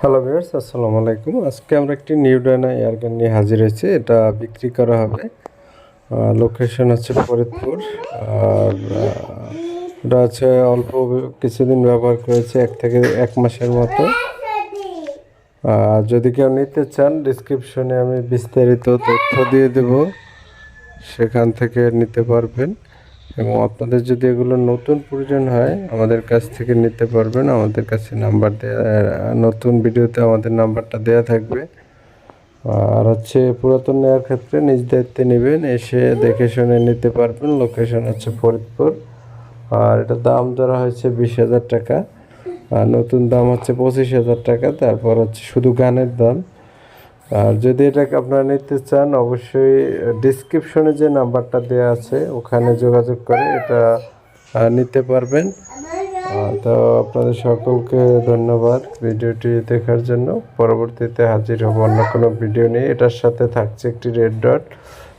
Hello viewers আসসালামু আলাইকুম আজকে আমরা একটি নিউ ডায়না এয়ারগান নিয়ে হাজির হয়েছি। এটা বিক্রি করা হবে। লোকেশন হচ্ছে ফরিদপুর। আর এটা হচ্ছে অল্প কিছুদিন ব্যবহার করেছে, এক থেকে এক মাসের মতো। আর যদি কেউ নিতে চান ডিসক্রিপশনে আমি বিস্তারিত তথ্য দিয়ে দেব। সেখান থেকে নিতে পারবেন। এবং আপনাদের যদি এগুলো নতুন প্রয়োজন হয়, আমাদের কাছ থেকে নিতে পারবেন। আমাদের কাছে নাম্বার দেওয়া নতুন ভিডিওতে আমাদের নাম্বারটা দেওয়া থাকবে। আর হচ্ছে পুরাতন নেওয়ার ক্ষেত্রে নিজ দায়িত্বে নেবেন, এসে দেখে শুনে নিতে পারবেন। লোকেশন হচ্ছে ফরিদপুর। আর এটা দাম ধরা হয়েছে বিশ হাজার টাকা। আর নতুন দাম হচ্ছে পঁচিশ হাজার টাকা। তারপর হচ্ছে শুধু গানের দাম। আর যদি এটাকে আপনারা নিতে চান, অবশ্যই ডিসক্রিপশনে যে নাম্বারটা দেওয়া আছে, ওখানে যোগাযোগ করে এটা নিতে পারবেন। তো আপনাদের সকলকে ধন্যবাদ ভিডিওটি দেখার জন্য। পরবর্তীতে হাজির হব অন্য কোনো ভিডিও নিয়ে। এটার সাথে থাকছে একটি রেড ডট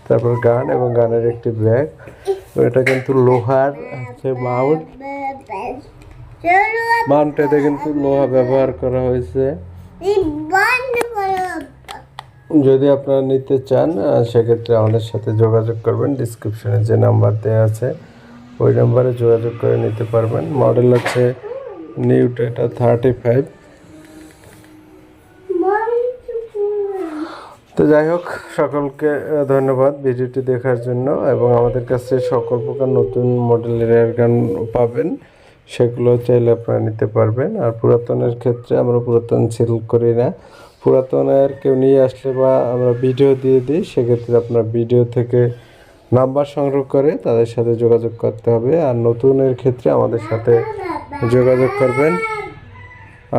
তারপর গান এবং গানের একটি ব্যাগ। এটা কিন্তু লোহার, হচ্ছে মাউন্ট। মাউন্টেতে কিন্তু লোহা ব্যবহার করা হয়েছে। যদি আপনারা নিতে চান সেক্ষেত্রে আমাদের সাথে যোগাযোগ করবেন। ডিসক্রিপশনে যে নাম্বার দেওয়া আছে, ওই নাম্বারে যোগাযোগ করে নিতে পারবেন। মডেল আছে নিউ ডেটা থার্টি ফাইভ তো যাই হোক, সকলকে ধন্যবাদ ভিডিওটি দেখার জন্য এবং আমাদের কাছে সকল প্রকার নতুন মডেলের এয়ারগান পাবেন, সেগুলো চাইলে আপনারা নিতে পারবেন। আর পুরাতনের ক্ষেত্রে আমরা পুরাতন সেল করি না। পুরাতনের কেউ নিয়ে আসলে বা আমরা ভিডিও দিয়ে দিই, সেক্ষেত্রে আপনার ভিডিও থেকে নাম্বার সংগ্রহ করে তাদের সাথে যোগাযোগ করতে হবে। আর নতুনের ক্ষেত্রে আমাদের সাথে যোগাযোগ করবেন।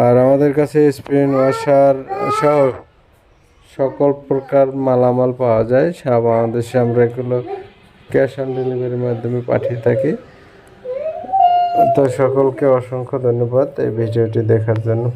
আর আমাদের কাছে স্প্রিন ওয়াশার সহ সকল প্রকার মালামাল পাওয়া যায়। সারা বাংলাদেশে আমরা এগুলো ক্যাশ অন ডেলিভারির মাধ্যমে পাঠিয়ে থাকি। তো সকলকে অসংখ্য ধন্যবাদ এই ভিডিওটি দেখার জন্য।